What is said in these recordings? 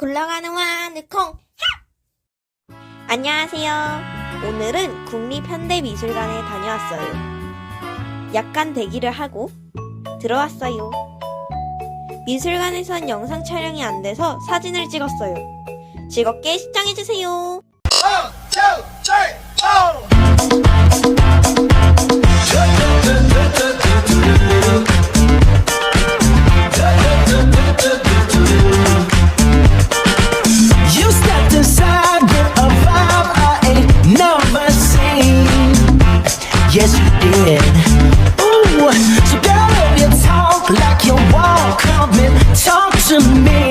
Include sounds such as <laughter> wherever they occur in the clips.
굴러가는 와느콩 안녕하세요. 오늘은 국립현대미술관에 다녀왔어요. 약간 대기를 하고 들어왔어요. 미술관에선 영상 촬영이 안 돼서 사진을 찍었어요. 즐겁게 시청해주세요. Yes, you did. Ooh, so girl, if you talk like you walk, come and talk to me.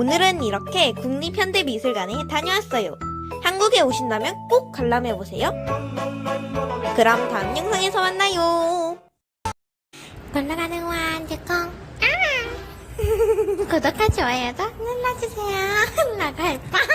오늘은 이렇게 국립현대미술관에 다녀왔어요. 한국에 오신다면 꼭 관람해보세요. 그럼 다음 영상에서 만나요. 굴러가는 완두콩 아! <laughs> 구독과 좋아요도 눌러주세요. <laughs> 나갈 뻔.